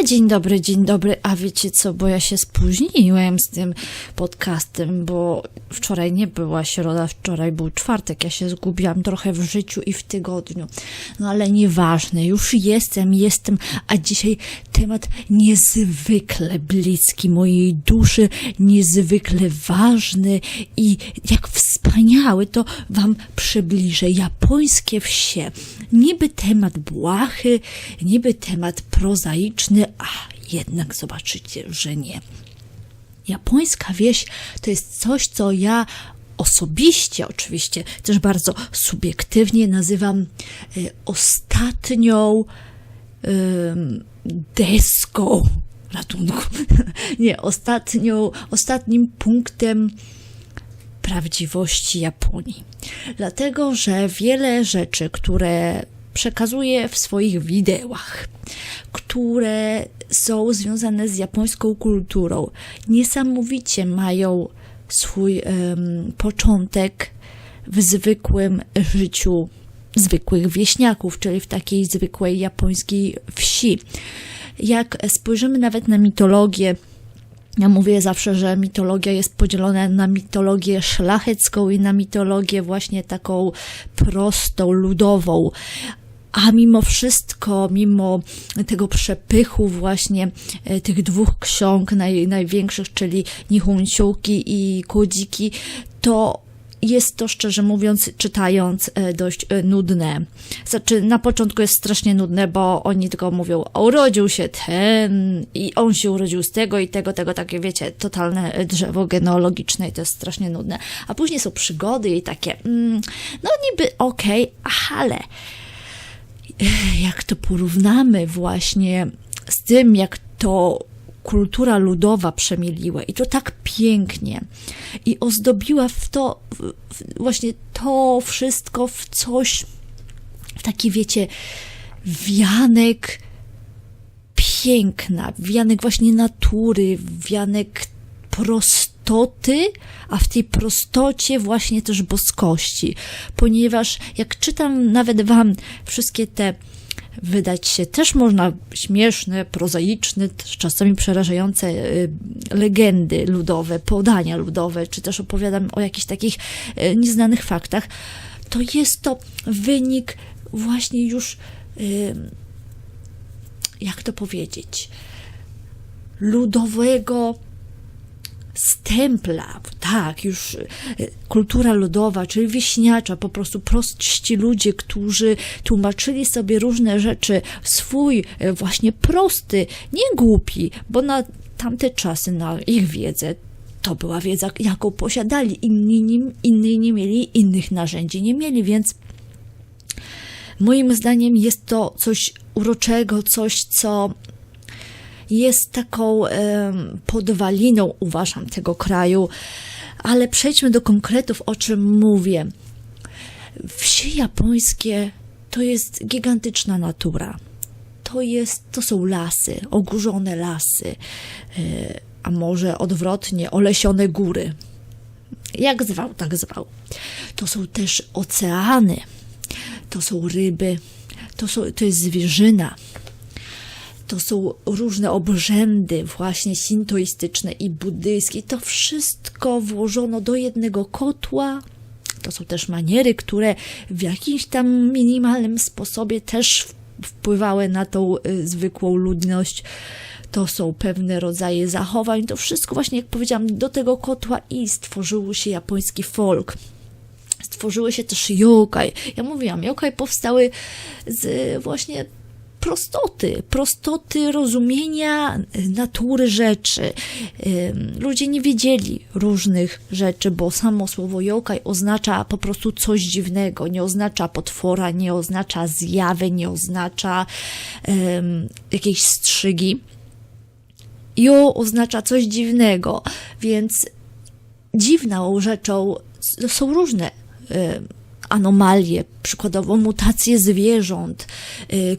A dzień dobry, dzień dobry. A wiecie co, bo ja się spóźniłem z tym podcastem, bo wczoraj nie była środa, wczoraj był czwartek. Ja się zgubiłam trochę w życiu i w tygodniu. No ale nieważne, już jestem, jestem, a dzisiaj temat niezwykle bliski mojej duszy, niezwykle ważny i jak wspaniały, to wam przybliżę japońskie wsie. Niby temat błahy, niby temat prozaiczny, a jednak zobaczycie, że nie. Japońska wieś to jest coś, co ja osobiście, oczywiście też bardzo subiektywnie nazywam e, ostatnią deską ratunku. Nie, ostatnią, ostatnim punktem prawdziwości Japonii. Dlatego, że wiele rzeczy, które przekazuję w swoich widełach, które są związane z japońską kulturą, niesamowicie mają swój em, początek w zwykłym życiu zwykłych wieśniaków, czyli w takiej zwykłej japońskiej wsi. Jak spojrzymy nawet na mitologię, ja mówię zawsze, że mitologia jest podzielona na mitologię szlachecką i na mitologię właśnie taką prostą, ludową. A mimo wszystko, mimo tego przepychu właśnie e, tych dwóch ksiąg naj, największych, czyli Nihonshoki i Kodziki, to jest to, szczerze mówiąc, czytając, e, dość e, nudne. Znaczy, na początku jest strasznie nudne, bo oni tylko mówią, "A urodził się ten i on się urodził z tego i tego, tego, takie, wiecie, totalne e, drzewo genealogiczne i to jest strasznie nudne. A później są przygody i takie, mm, no niby okej, ale jak to porównamy właśnie z tym, jak to kultura ludowa przemieliła i to tak pięknie i ozdobiła w to w, właśnie to wszystko w coś, w taki wiecie, wianek piękna, wianek właśnie natury, wianek prostoty, a w tej prostocie właśnie też boskości. Ponieważ jak czytam nawet wam wszystkie te wydać się też można śmieszne, prozaiczne, czasami przerażające y, legendy ludowe, podania ludowe, czy też opowiadam o jakichś takich y, nieznanych faktach, to jest to wynik właśnie już, y, jak to powiedzieć, ludowego stempla, tak, już e, kultura ludowa, czyli wieśniacza, po prostu prości ludzie, którzy tłumaczyli sobie różne rzeczy swój e, właśnie prosty, nie głupi, bo na tamte czasy, na ich wiedzę, to była wiedza, jaką posiadali. Inni, nim, inni nie mieli, innych narzędzi nie mieli, więc moim zdaniem jest to coś uroczego, coś, co jest taką podwaliną, uważam, tego kraju. Ale przejdźmy do konkretów, o czym mówię. Wsie japońskie to jest gigantyczna natura. To, jest, to są lasy, ogórzone lasy, e, a może odwrotnie, olesione góry. Jak zwał, tak zwał. To są też oceany, to są ryby, to, są, to jest zwierzyna to są różne obrzędy, właśnie sintoistyczne i buddyjskie. To wszystko włożono do jednego kotła. To są też maniery, które w jakimś tam minimalnym sposobie też wpływały na tą y, zwykłą ludność. To są pewne rodzaje zachowań. To wszystko, właśnie jak powiedziałam, do tego kotła i stworzył się japoński folk stworzyły się też yokai. Ja mówiłam, yokai powstały z właśnie prostoty, prostoty rozumienia natury rzeczy. Ludzie nie wiedzieli różnych rzeczy, bo samo słowo yokai oznacza po prostu coś dziwnego, nie oznacza potwora, nie oznacza zjawy, nie oznacza um, jakiejś strzygi. Jo oznacza coś dziwnego, więc dziwną rzeczą są różne anomalie, przykładowo mutacje zwierząt,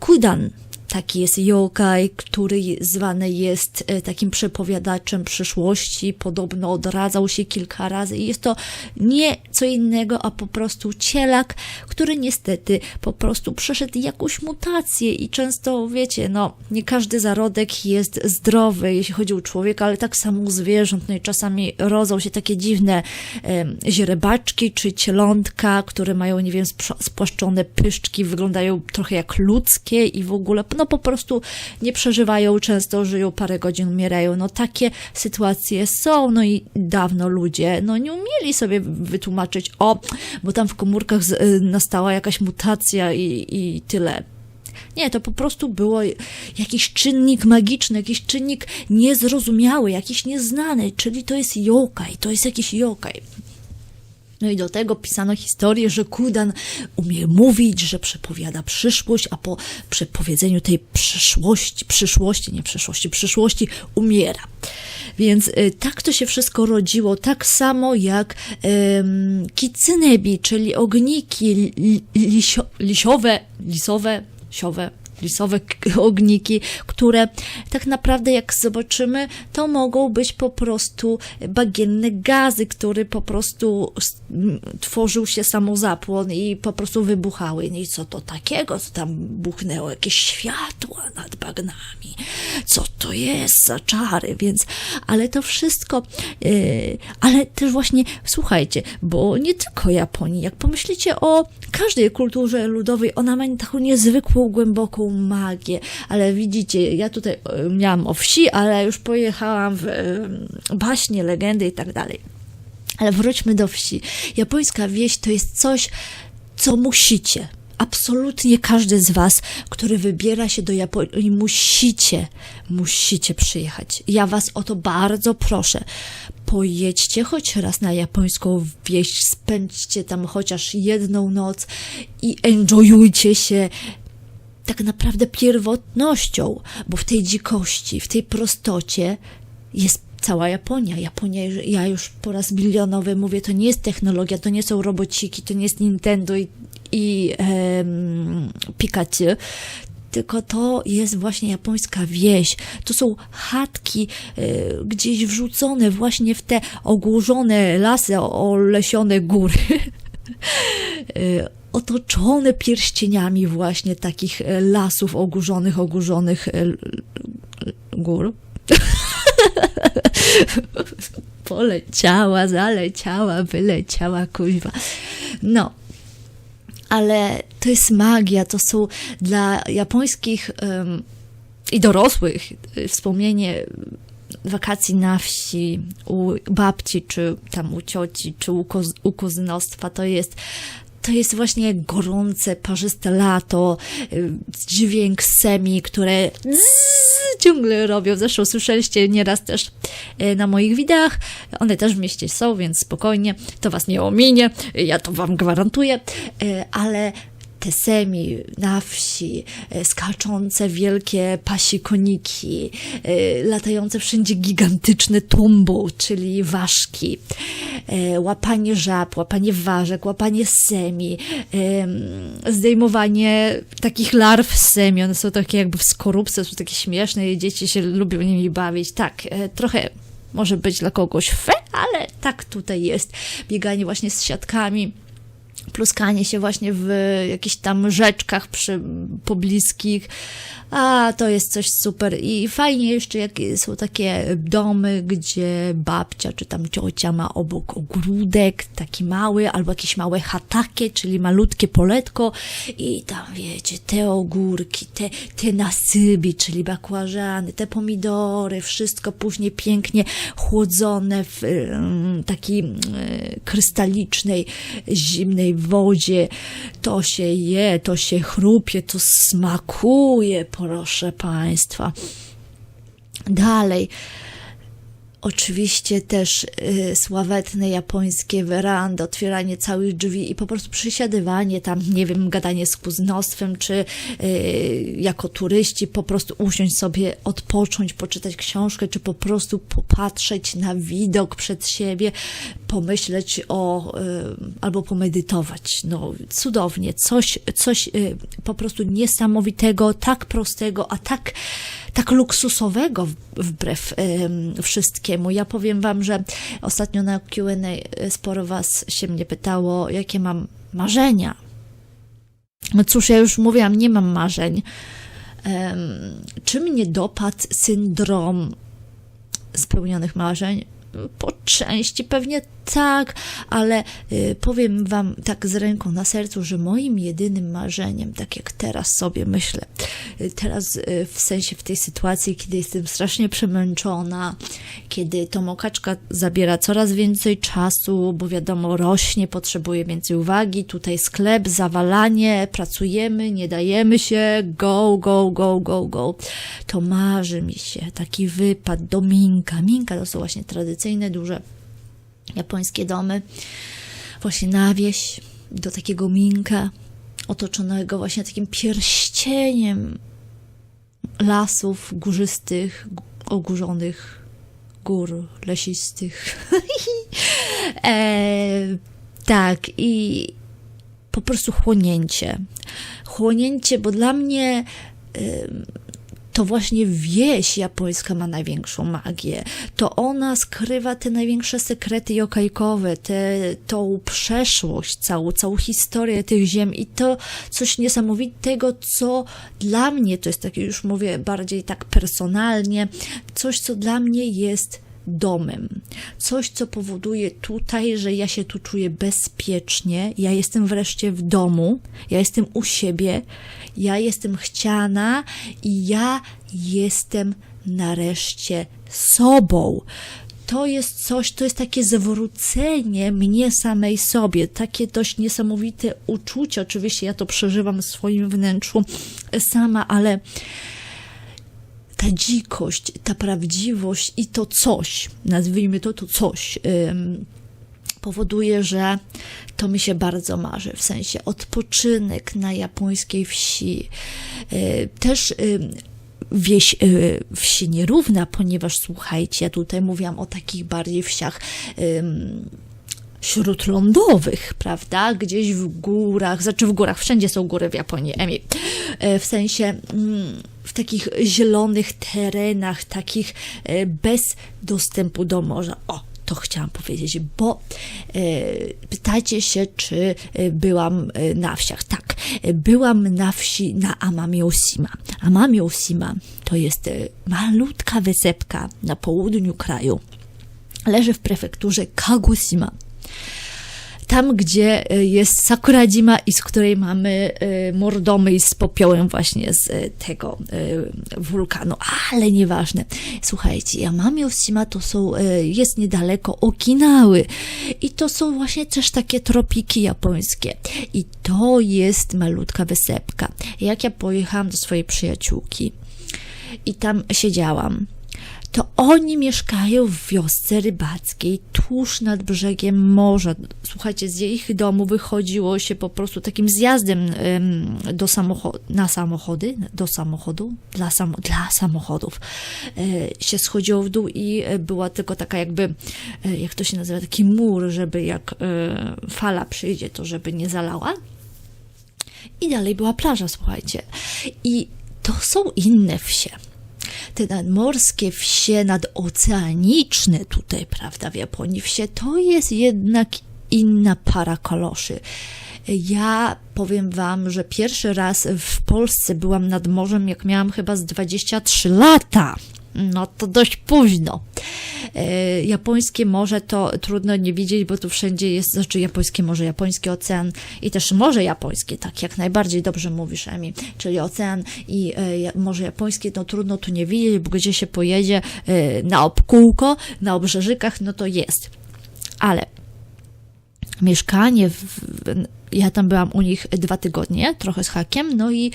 kudan, Taki jest yokai, który zwany jest e, takim przepowiadaczem przyszłości. Podobno odradzał się kilka razy i jest to nie co innego, a po prostu cielak, który niestety po prostu przeszedł jakąś mutację i często, wiecie, no, nie każdy zarodek jest zdrowy, jeśli chodzi o człowieka, ale tak samo u zwierząt. No i czasami rodzą się takie dziwne em, źrebaczki czy cielątka, które mają, nie wiem, spłaszczone pyszczki, wyglądają trochę jak ludzkie i w ogóle, no po prostu nie przeżywają często, żyją parę godzin, umierają. No takie sytuacje są, no i dawno ludzie, no nie umieli sobie wytłumaczyć, o, bo tam w komórkach y, nastała jakaś mutacja i, i tyle. Nie, to po prostu było jakiś czynnik magiczny, jakiś czynnik niezrozumiały, jakiś nieznany, czyli to jest yokai, to jest jakiś yokai. No i do tego pisano historię, że Kudan umie mówić, że przepowiada przyszłość, a po przepowiedzeniu tej przyszłości, przyszłości, nie przyszłości, przyszłości umiera. Więc y, tak to się wszystko rodziło, tak samo jak ym, kicynebi, czyli ogniki li, lisio, lisiowe, lisowe, siowe, lisowe ogniki, które tak naprawdę jak zobaczymy, to mogą być po prostu bagienne gazy, które po prostu tworzył się samozapłon i po prostu wybuchały. No I co to takiego, co tam buchnęło? Jakieś światła nad bagnami. Co to jest za czary? Więc, ale to wszystko, yy, ale też właśnie, słuchajcie, bo nie tylko Japonii, jak pomyślicie o każdej kulturze ludowej, ona ma taką niezwykłą, głęboką magię, ale widzicie, ja tutaj e, miałam o wsi, ale już pojechałam w e, baśnie, legendy i tak dalej. Ale wróćmy do wsi. Japońska wieś to jest coś, co musicie. Absolutnie każdy z Was, który wybiera się do Japonii, musicie, musicie przyjechać. Ja Was o to bardzo proszę. Pojedźcie choć raz na japońską wieś, spędźcie tam chociaż jedną noc i enjoyujcie się tak naprawdę pierwotnością, bo w tej dzikości, w tej prostocie jest cała Japonia. Japonia, ja już po raz bilionowy mówię, to nie jest technologia, to nie są robociki, to nie jest Nintendo i, i em, Pikachu, tylko to jest właśnie japońska wieś. To są chatki e, gdzieś wrzucone właśnie w te ogłużone lasy, olesione góry. e, otoczone pierścieniami właśnie takich e, lasów ogórzonych, ogórzonych gór. Poleciała, zaleciała, wyleciała, kuźwa. No, ale to jest magia, to są dla japońskich em, i dorosłych y, wspomnienie wakacji na wsi, u babci, czy tam u cioci, czy u, koz, u kuzynostwa, to jest to jest właśnie gorące, parzyste lato, y, dźwięk semi, które ciągle robią. Zresztą słyszeliście nieraz też y, na moich wideach. One też w mieście są, więc spokojnie, to was nie ominie, ja to wam gwarantuję, Y, ale te semi na wsi, e, skaczące wielkie pasikoniki, e, latające wszędzie gigantyczne tumbu, czyli ważki, e, łapanie żab, łapanie ważek, łapanie semi, em, zdejmowanie takich larw semi, one są takie jakby w skorupce, są takie śmieszne i dzieci się lubią nimi bawić. Tak, trochę może być dla kogoś fe, ale tak tutaj jest. Bieganie właśnie z siatkami pluskanie się właśnie w jakichś tam rzeczkach przy, pobliskich. A to jest coś super. I fajnie jeszcze, jak są takie domy, gdzie babcia czy tam ciocia ma obok ogródek, taki mały, albo jakieś małe hatakie, czyli malutkie poletko. I tam wiecie, te ogórki, te, te nasybi, czyli bakłażany, te pomidory, wszystko później pięknie chłodzone w em, takiej em, krystalicznej, zimnej wodzie. To się je, to się chrupie, to smakuje, proszę Państwa. Dalej. Oczywiście też y, sławetne japońskie werandy, otwieranie całych drzwi i po prostu przysiadywanie tam, nie wiem, gadanie z kuznostwem, czy y, jako turyści po prostu usiąść sobie, odpocząć, poczytać książkę, czy po prostu popatrzeć na widok przed siebie, pomyśleć o, y, albo pomedytować. No, cudownie, coś, coś y, po prostu niesamowitego, tak prostego, a tak tak luksusowego wbrew em, wszystkiemu. Ja powiem Wam, że ostatnio na Q&A sporo Was się mnie pytało, jakie mam marzenia. No cóż, ja już mówiłam, nie mam marzeń. Czy mnie dopadł syndrom spełnionych marzeń? Po części pewnie tak, ale y, powiem Wam tak z ręką na sercu, że moim jedynym marzeniem, tak jak teraz sobie myślę, y, teraz y, w sensie w tej sytuacji, kiedy jestem strasznie przemęczona, kiedy tomokaczka zabiera coraz więcej czasu, bo wiadomo, rośnie, potrzebuje więcej uwagi, tutaj sklep, zawalanie, pracujemy, nie dajemy się, go, go, go, go, go, to marzy mi się taki wypad do Minka. Minka to są właśnie tradycyjne, duże japońskie domy, właśnie na wieś, do takiego minka, otoczonego właśnie takim pierścieniem lasów górzystych, ogórzonych, gór lesistych. e, tak, i po prostu chłonięcie. Chłonięcie, bo dla mnie ym, to właśnie wieś japońska ma największą magię. To ona skrywa te największe sekrety jokajkowe, te, tą przeszłość, całą, całą historię tych ziem i to coś niesamowitego, co dla mnie, to jest takie już mówię bardziej tak personalnie, coś, co dla mnie jest domem. Coś, co powoduje tutaj, że ja się tu czuję bezpiecznie, ja jestem wreszcie w domu, ja jestem u siebie, ja jestem chciana i ja jestem nareszcie sobą. To jest coś, to jest takie zwrócenie mnie samej sobie, takie dość niesamowite uczucie. Oczywiście ja to przeżywam w swoim wnętrzu sama, ale ta dzikość, ta prawdziwość i to coś, nazwijmy to to coś, powoduje, że to mi się bardzo marzy. W sensie odpoczynek na japońskiej wsi. Y, Też ym, wieś y, wsi nierówna, ponieważ słuchajcie, ja tutaj mówiłam o takich bardziej wsiach. śródlądowych, prawda? Gdzieś w górach, znaczy w górach, wszędzie są góry w Japonii, Emi. W sensie mm, w takich zielonych terenach, takich e, bez dostępu do morza. O, to chciałam powiedzieć, bo e, pytacie się, czy e, byłam e, na wsiach. Tak, byłam na wsi na Amami Oshima. Amami Oshima to jest malutka wysepka na południu kraju. Leży w prefekturze Kagoshima tam, gdzie e, jest Sakurajima i z której mamy e, mordomy z popiołem właśnie z e, tego wulkanu, ale nieważne. Słuchajcie, Yamami Oshima to są, jest niedaleko Okinawy i to są właśnie też takie tropiki japońskie i to jest malutka wysepka. Jak ja pojechałam do swojej przyjaciółki i tam siedziałam, to oni mieszkają w wiosce rybackiej, tuż nad brzegiem morza. Słuchajcie, z ich domu wychodziło się po prostu takim zjazdem em, do samocho- na samochody, do samochodu, dla, samo- dla samochodów. E, się schodziło w dół i e, była tylko taka jakby, e, jak to się nazywa, taki mur, żeby jak fala przyjdzie, to żeby nie zalała. I dalej była plaża, słuchajcie. I to są inne wsie te nadmorskie wsie, nadoceaniczne tutaj, prawda, w Japonii wsie, to jest jednak inna para kaloszy. Ja powiem Wam, że pierwszy raz w Polsce byłam nad morzem, jak miałam chyba z 23 lata. No to dość późno. E, japońskie morze to trudno nie widzieć, bo tu wszędzie jest, znaczy japońskie morze, japoński ocean i też morze japońskie, tak jak najbardziej dobrze mówisz, Emi, czyli ocean i e, morze japońskie, no trudno tu nie widzieć, bo gdzie się pojedzie e, na obkółko, na obrzeżykach, no to jest. Ale mieszkanie w, ja tam byłam u nich dwa tygodnie, trochę z hakiem, no i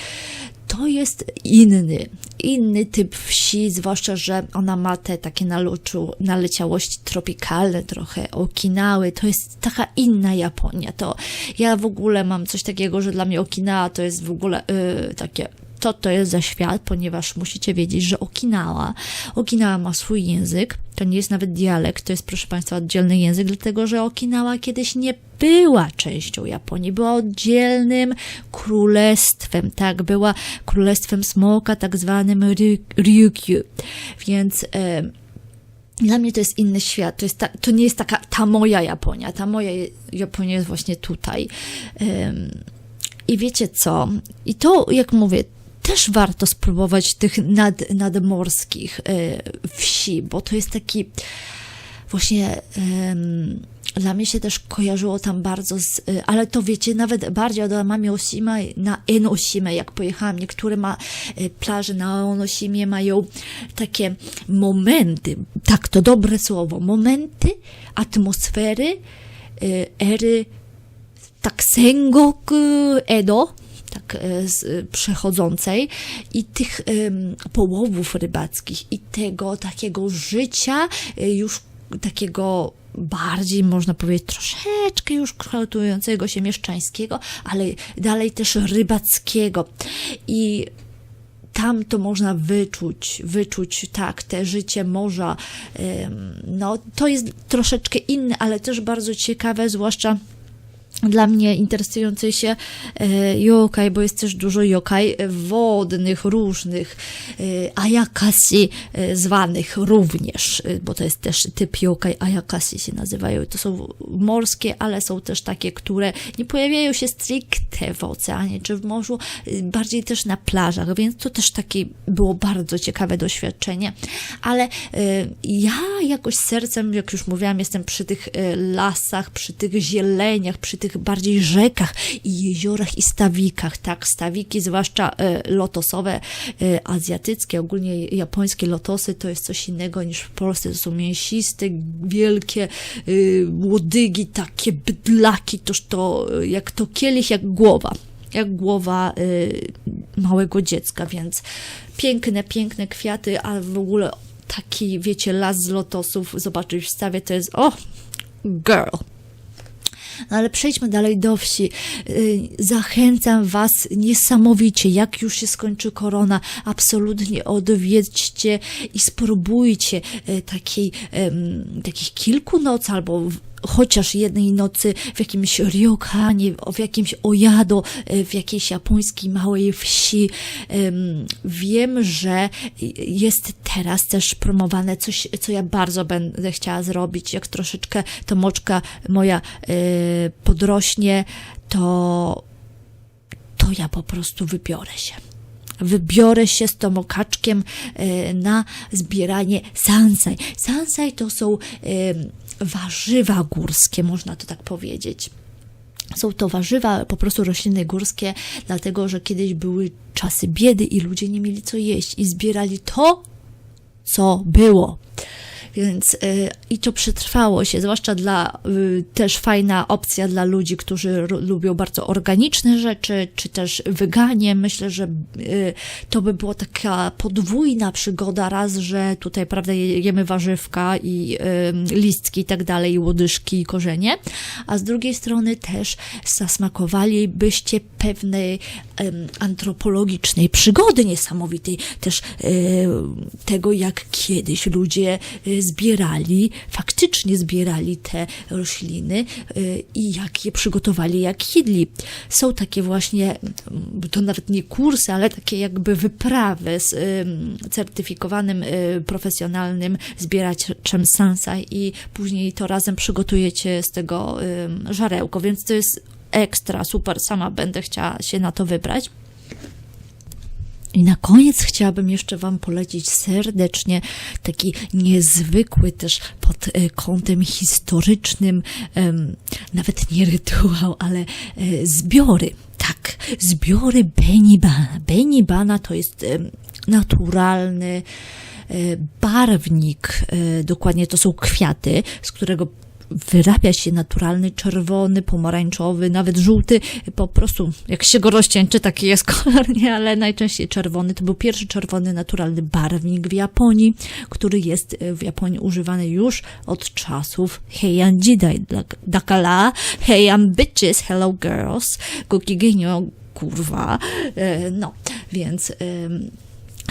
to jest inny, inny typ wsi, zwłaszcza, że ona ma te takie naluczu, naleciałości tropikalne, trochę Okinały, to jest taka inna Japonia, to ja w ogóle mam coś takiego, że dla mnie Okinawa to jest w ogóle yy, takie co to jest za świat, ponieważ musicie wiedzieć, że Okinawa, Okinawa ma swój język, to nie jest nawet dialekt, to jest proszę Państwa oddzielny język, dlatego że Okinawa kiedyś nie była częścią Japonii, była oddzielnym królestwem, tak, była królestwem smoka, tak zwanym Ry- Ryukyu, więc... E, dla mnie to jest inny świat. To, jest ta, to nie jest taka ta moja Japonia. Ta moja Japonia jest właśnie tutaj. Um, I wiecie co? I to, jak mówię, też warto spróbować tych nad, nadmorskich e, wsi, bo to jest taki właśnie. dla mnie się też kojarzyło tam bardzo z, e, ale to wiecie, nawet bardziej od Amami Oshima na Enoshima, jak pojechałam. Niektóre ma, e, plaże na Enoshimie mają takie momenty, tak to dobre słowo, momenty atmosfery, ery tak Sengoku Edo, tak e, e, przechodzącej i tych połowów rybackich i tego takiego życia e, już takiego bardziej, można powiedzieć, troszeczkę już kształtującego się mieszczańskiego, ale dalej też rybackiego. I tam to można wyczuć, wyczuć tak, te życie morza. No, to jest troszeczkę inne, ale też bardzo ciekawe, zwłaszcza dla mnie interesującej się e, yokai, bo jest też dużo yokai wodnych, różnych, e, ayakashi e, zwanych również, bo to jest też typ yokai, ayakashi się nazywają. To są morskie, ale są też takie, które nie pojawiają się stricte w oceanie czy w morzu, bardziej też na plażach, więc to też takie było bardzo ciekawe doświadczenie. Ale ja jakoś sercem, jak już mówiłam, jestem przy tych lasach, przy tych zieleniach, przy tych bardziej rzekach i jeziorach i stawikach, tak, stawiki, zwłaszcza e, lotosowe, e, azjatyckie, ogólnie japońskie lotosy, to jest coś innego niż w Polsce, to są mięsiste, wielkie e, łodygi, takie bydlaki, toż to jak to kielich, jak głowa. Jak głowa y, małego dziecka, więc piękne, piękne kwiaty, a w ogóle taki, wiecie, las z lotosów zobaczyć w stawie, to jest, o, girl. No ale przejdźmy dalej do wsi. Y, Zachęcam Was niesamowicie, jak już się skończy korona, absolutnie odwiedźcie i spróbujcie y, takiej, takich kilku nocy albo chociaż jednej nocy w jakimś ryokanie, w jakimś ojado, y, w jakiejś japońskiej małej wsi. Em, Wiem, że jest teraz też promowane coś, co ja bardzo będę chciała zrobić. Jak troszeczkę to moczka moja y, podrośnie, to, to ja po prostu wybiorę się. Wybiorę się z tą okaczkiem e, na zbieranie sansai. Sansai to są e, warzywa górskie, można to tak powiedzieć. Są to warzywa, po prostu rośliny górskie, dlatego że kiedyś były czasy biedy i ludzie nie mieli co jeść i zbierali to, co było. Więc y, i to przetrwało się, zwłaszcza dla y, też fajna opcja dla ludzi, którzy lubią bardzo organiczne rzeczy, czy też wyganie. Myślę, że y, to by była taka podwójna przygoda, raz, że tutaj, prawda, je- jemy warzywka i listki i tak dalej, i łodyżki i korzenie, a z drugiej strony też zasmakowalibyście pewnej antropologicznej przygody niesamowitej, też tego, jak kiedyś ludzie zbierali, faktycznie zbierali te rośliny e, i jak je przygotowali, jak jedli. Są takie właśnie, mm, to nawet nie kursy, ale takie jakby wyprawy z certyfikowanym e, profesjonalnym zbieraczem sansai i później to razem przygotujecie z tego żarełko, więc to jest ekstra, super, sama będę chciała się na to wybrać. I na koniec chciałabym jeszcze Wam polecić serdecznie taki niezwykły też pod e, kątem historycznym, nawet nie rytuał, ale e, zbiory. Tak, zbiory Benibana. Benibana to jest naturalny e, barwnik, dokładnie to są kwiaty, z którego wyrabia się naturalny czerwony, pomarańczowy, nawet żółty, po prostu jak się go rozcieńczy, taki jest kolor, nie, ale najczęściej czerwony. To był pierwszy czerwony naturalny barwnik w Japonii, który jest e, w Japonii używany już od czasów Heian Jidai. Dakala, Heian bitches, hello girls, gokigenyo, kurwa. E, No, więc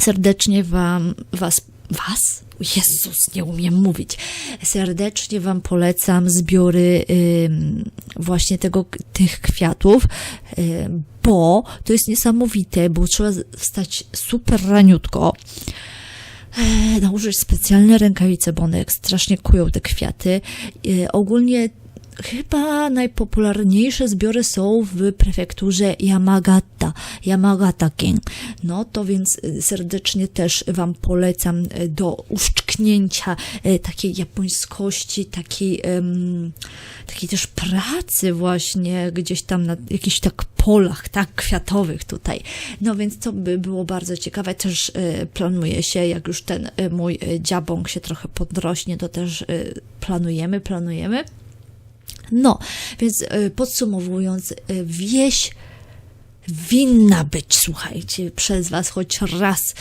serdecznie wam, was, was? Jezus, nie umiem mówić. Serdecznie wam polecam zbiory ym, właśnie tego, tych kwiatów, ym, bo to jest niesamowite, bo trzeba wstać super raniutko, e, nałożyć specjalne rękawice, bo one strasznie kują te kwiaty. E, ogólnie chyba najpopularniejsze zbiory są w prefekturze Yamagata, Yamagata-ken. No to więc y, serdecznie też Wam polecam y, do uszczknięcia y, takiej japońskości, takiej, em, takiej też pracy właśnie gdzieś tam na jakichś tak polach, tak, kwiatowych tutaj. No więc to by było bardzo ciekawe. Też planuje się, jak już ten mój dziabąk się trochę podrośnie, to też planujemy, planujemy. No, więc y, podsumowując, y, wieś winna być, słuchajcie, przez Was choć raz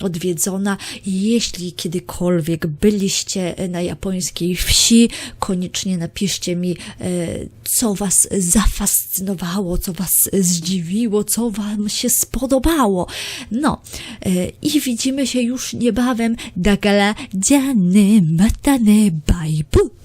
odwiedzona. Jeśli kiedykolwiek byliście na japońskiej wsi, koniecznie napiszcie mi, y, co Was zafascynowało, co Was zdziwiło, co Wam się spodobało. No, y, i widzimy się już niebawem. Dagala, dziany, matane, bye, bu.